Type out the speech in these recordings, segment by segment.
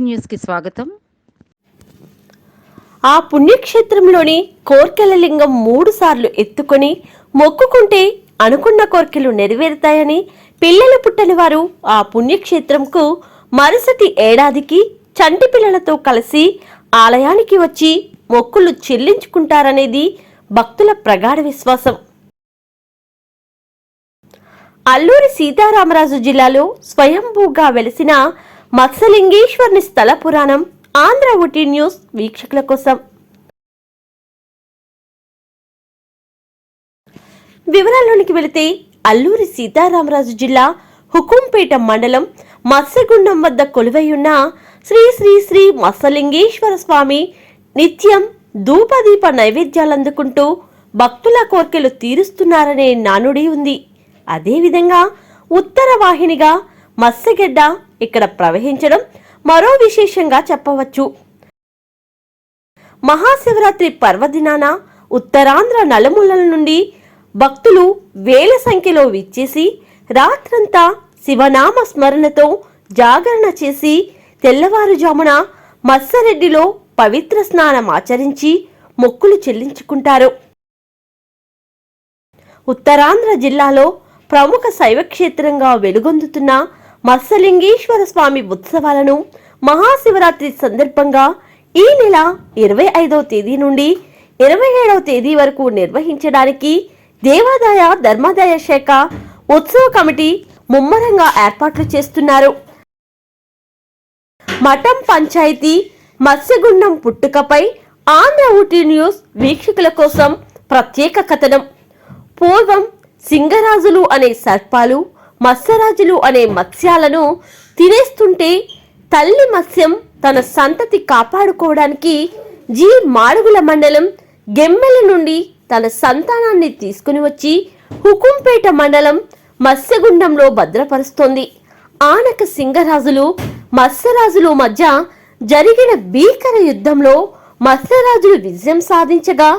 న్యూస్కి స్వాగతం. ఆ పుణ్యక్షేత్రంలోని కోర్కెల లింగం మూడు సార్లు ఎత్తుకొని మొక్కుకుంటే అనుకున్న కోర్కెలు నెరవేరుతాయని పిల్లలు పుట్టని వారు ఆ పుణ్యక్షేత్రంకు మరుసటి ఏడాదికి చంటి పిల్లలతో కలిసి ఆలయానికి వచ్చి మొక్కులు చెల్లించుకుంటారనేది భక్తుల ప్రగాఢ విశ్వాసం. అల్లూరి సీతారామరాజు జిల్లాలో స్వయంభూగా వెలిసిన మత్సలింగేశ్వరుని స్థల పురాణం ఆంధ్ర ఊటీ న్యూస్ వీక్షకుల కోసం. వివరాల్లోనికి వెళితే అల్లూరి సీతారామరాజు జిల్లా హుకుంపేట మండలం మత్స్యగుండం వద్ద కొలువైయున్న శ్రీ శ్రీ శ్రీ మత్స్యలింగేశ్వర స్వామి నిత్యం ధూపదీప నైవేద్యాలు అందుకుంటూ భక్తుల కోర్కెలు తీరుస్తున్నారనే నానుడి ఉంది. అదేవిధంగా ఉత్తర వాహినిగా మత్స్యగడ్డ ఇక్కడ ప్రవహించడం మరో విశేషంగా చెప్పవచ్చు. మహాశివరాత్రి పర్వదినాన ఉత్తరాంధ్ర నలుమూలల నుండి భక్తులు వేల సంఖ్యలో విచ్చేసి రాత్రంతా శివనామ స్మరణతో జాగరణ చేసి తెల్లవారుజామున మత్సరెడ్డిలో పవిత్ర స్నానం ఆచరించి మొక్కులు చెల్లించుకుంటారు. ఉత్తరాంధ్ర జిల్లాలో ప్రముఖ శైవక్షేత్రంగా వెలుగొందుతున్న మత్స్యలింగేశ్వర స్వామి ఉత్సవాలను మహాశివరాత్రి సందర్భంగా ఈ నెల ఇరవై ఐదవ తేదీ నుండి ఇరవై ఏడవ తేదీ వరకు నిర్వహించడానికి దేవాదాయ ధర్మాదాయ శాఖ ఉత్సవ కమిటీ ముమ్మరంగా ఏర్పాట్లు చేస్తున్నారు. మఠం పంచాయతీ మత్స్యగుండం పుట్టుకపై ఆంధ్ర ఊటీ న్యూస్ వీక్షకుల కోసం ప్రత్యేక కథనం. పూర్వం సింగరాజులు అనే సర్పాలు మత్స్యరాజులు అనే మత్స్యాలను తినేస్తుంటే తల్లి మత్స్యం తన సంతతి కాపాడుకోవడానికి జీ మాడుగుల మండలం గెమ్మెల నుండి తన సంతానాన్ని తీసుకుని వచ్చి హుకుంపేట మండలం మత్స్యగుండంలో భద్రపరుస్తోంది. ఆనక సింగరాజులు మత్స్యరాజులు మధ్య జరిగిన భీకర యుద్ధంలో మత్స్యరాజులు విజయం సాధించగా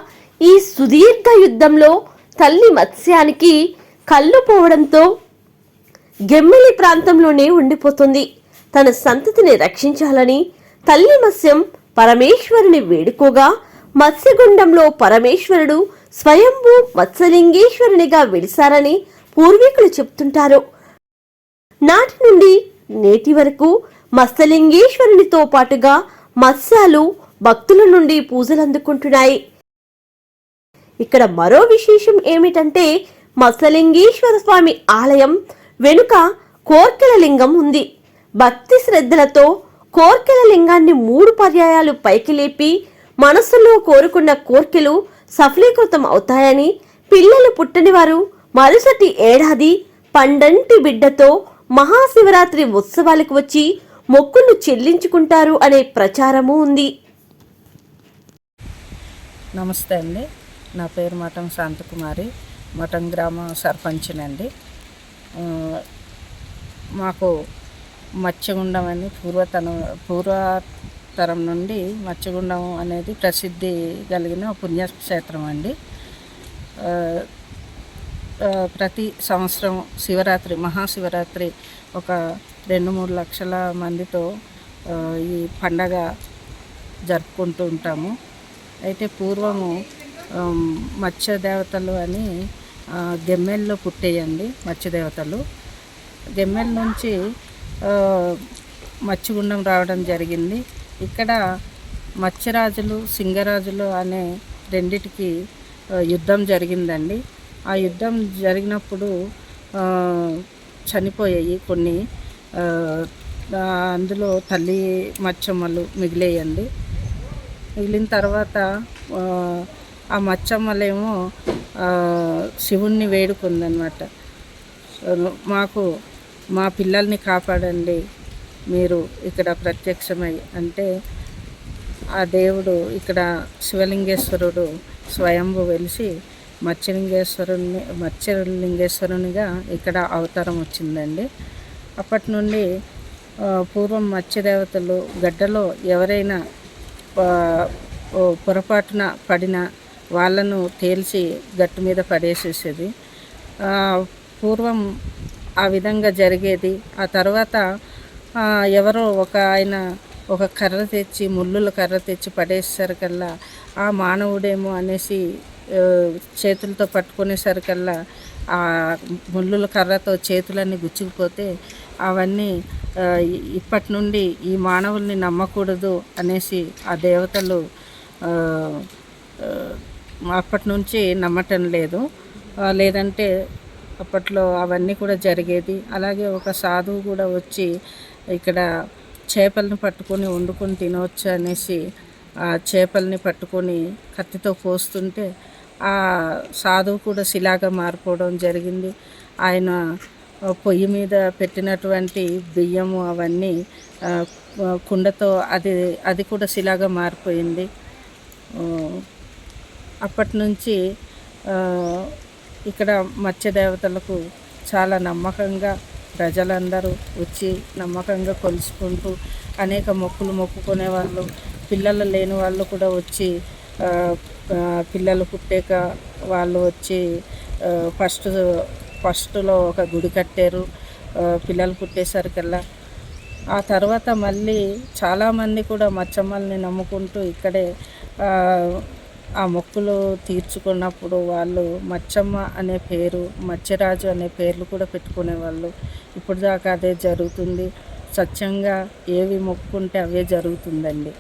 ఈ సుదీర్ఘ యుద్ధంలో తల్లి మత్స్యానికి కళ్ళు పోవడంతో గెమ్మిలి ప్రాంతంలోనే ఉండిపోతుంది. తన సంతతిని రక్షించాలని తల్లి మత్స్యం పరమేశ్వరుని వేడుకోగా మత్స్యగుండంలో పరమేశ్వరుడు స్వయంభూ మత్స్యలింగేశ్వరునిగా వెలిసారని పూర్వీకులు చెప్తుంటారు. నాటి నుండి నేటి వరకు మత్స్యలింగేశ్వరునితో పాటుగా మత్స్యాలు భక్తుల నుండి పూజలు అందుకుంటున్నాయి. ఇక్కడ మరో విశేషం ఏమిటంటే మత్స్యలింగేశ్వర స్వామి ఆలయం వెనుక కోర్కెల లింగం ఉంది. భక్తి శ్రద్ధలతో కోర్కెల లింగాన్ని మూడు పర్యాయాలు పైకి లేపి మనస్సులో కోరుకున్న కోర్కెలు సఫలీకృతం అవుతాయని పిల్లలు పుట్టనివారు మరుసటి ఏడాది పండంటి బిడ్డతో మహాశివరాత్రి ఉత్సవాలకు వచ్చి మొక్కును చెల్లించుకుంటారు అనే ప్రచారము ఉంది. నమస్తే అండి. నా పేరు మఠం శాంతకుమారి. మఠం గ్రామ సర్పంచ్నండి. మాకు మత్స్యగుండం అని పూర్వతనం పూర్వతరం నుండి మత్స్యగుండం అనేది ప్రసిద్ధి కలిగిన పుణ్యక్షేత్రం అండి. ప్రతి సంవత్సరం శివరాత్రి మహాశివరాత్రి ఒక రెండు మూడు లక్షల మందితో ఈ పండగ జరుపుకుంటూ ఉంటాము. అయితే పూర్వము మత్స్య దేవతలు అని గెమ్మెల్లో పుట్టేయండి మత్స్య దేవతలు నుంచి మత్స్యగుండం రావడం జరిగింది. ఇక్కడ మత్స్యరాజులు సింగరాజులు అనే రెండిటికి యుద్ధం జరిగిందండి. ఆ యుద్ధం జరిగినప్పుడు చనిపోయాయి కొన్ని అందులో తల్లి మచ్చమ్మలు మిగిలేయండి. మిగిలిన తర్వాత ఆ, మచ్చమ్మలేమో శివుణ్ణి వేడుకుందనమాట మాకు మా పిల్లల్ని కాపాడండి మీరు ఇక్కడ ప్రత్యక్షమై. అంటే ఆ దేవుడు ఇక్కడ శివలింగేశ్వరుడు స్వయంభు వెలిసి మత్స్యలింగేశ్వరుని మత్స్యలింగేశ్వరునిగా ఇక్కడ అవతారం వచ్చిందండి. అప్పటి నుండి పూర్వం మత్స్యదేవతలు గడ్డలో ఎవరైనా పొరపాటున పడిన వాళ్ళను తేల్చి గట్టు మీద పడేసేసేది. పూర్వం ఆ విధంగా జరిగేది. ఆ తర్వాత ఎవరో ఒక ఆయన ఒక కర్ర తెచ్చి ముళ్ళుల కర్ర తెచ్చి పడేసేసరికల్లా ఆ మానవుడేమో అనేసి చేతులతో పట్టుకునేసరికల్లా ఆ ముళ్ళుల కర్రతో చేతులన్నీ గుచ్చుకుపోతే అవన్నీ ఇప్పటి నుండి ఈ మానవుల్ని నమ్మకూడదు అనేసి ఆ దేవతలు అప్పటి నుంచి నమ్మటం లేదు. లేదంటే అప్పట్లో అవన్నీ కూడా జరిగేది. అలాగే ఒక సాధువు కూడా వచ్చి ఇక్కడ చేపలను పట్టుకొని వండుకొని తినవచ్చు అనేసి ఆ చేపల్ని పట్టుకొని కత్తితో కోస్తుంటే ఆ సాధువు కూడా శిలాగా మారిపోవడం జరిగింది. ఆయన పొయ్యి మీద పెట్టినటువంటి బియ్యము అవన్నీ కుండతో అది అది కూడా శిలాగా మారిపోయింది. అప్పటి నుంచి ఇక్కడ మత్స్య దేవతలకు చాలా నమ్మకంగా ప్రజలందరూ వచ్చి నమ్మకంగా కొలుసుకుంటూ అనేక మొక్కులు మొక్కుకునే వాళ్ళు పిల్లలు లేని వాళ్ళు కూడా వచ్చి పిల్లలు పుట్టాక వాళ్ళు వచ్చి ఫస్ట్ ఫస్ట్లో ఒక గుడి కట్టారు పిల్లలు పుట్టేసరికల్లా. ఆ తర్వాత మళ్ళీ చాలామంది కూడా మచ్చమ్మల్ని నమ్ముకుంటూ ఇక్కడే ఆ, మొక్కులు తీర్చుకున్నప్పుడు వాళ్ళు మచ్చమ్మ అనే పేరు మత్స్యరాజు అనే పేర్లు కూడా పెట్టుకునేవాళ్ళు. ఇప్పుడు దాకా అదే జరుగుతుంది. సత్యంగా ఏవి మొక్కుకుంటే అవే జరుగుతుందండి.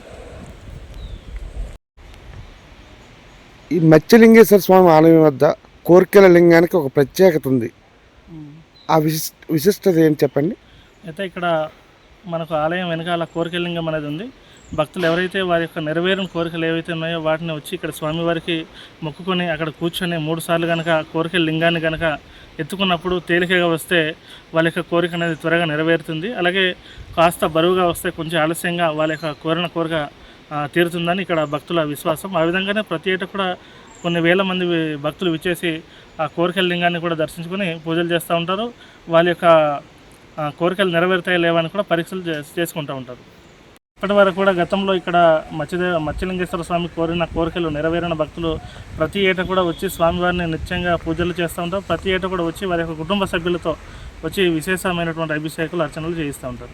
ఈ మత్స్యలింగేశ్వర స్వామి ఆలయం వద్ద కోరికల లింగానికి ఒక ప్రత్యేకత ఉంది. ఆ విశిష్ విశిష్టత ఏంటి చెప్పండి? అయితే ఇక్కడ మనకు ఆలయం వెనకాల కోరికలింగం అనేది ఉంది. భక్తులు ఎవరైతే వారి యొక్క నెరవేరిన కోరికలు ఏవైతే ఉన్నాయో వాటిని వచ్చి ఇక్కడ స్వామివారికి మొక్కుకొని అక్కడ కూర్చొని మూడు సార్లు కనుక కోరికల లింగాన్ని కనుక ఎత్తుకున్నప్పుడు తేలికగా వస్తే వాళ్ళ యొక్క కోరిక అనేది త్వరగా నెరవేరుతుంది. అలాగే కాస్త బరువుగా వస్తే కొంచెం ఆలస్యంగా వాళ్ళ యొక్క కోరిన కోరిక తీరుతుందని ఇక్కడ భక్తుల విశ్వాసం. ఆ విధంగానే ప్రతి ఏటా కూడా కొన్ని వేల మంది భక్తులు విచ్చేసి ఆ కోరికల లింగాన్ని కూడా దర్శించుకొని పూజలు చేస్తూ ఉంటారు. వాళ్ళ యొక్క కోరికలు నెరవేరుతాయి లేవని కూడా పరీక్షలు చే- చేసుకుంటూ ఉంటారు. ఇప్పటి వరకు కూడా గతంలో ఇక్కడ మత్స్యదేవ మత్స్యలింగేశ్వర స్వామి కోరిన కోరికలు నెరవేరిన భక్తులు ప్రతి ఏటా కూడా వచ్చి స్వామివారిని నిత్యంగా పూజలు చేస్తూ ఉంటారు. ప్రతి ఏటా కూడా వచ్చి వారి యొక్క కుటుంబ సభ్యులతో వచ్చి విశేషమైనటువంటి అభిషేకాలు అర్చనలు చేయిస్తూ ఉంటారు.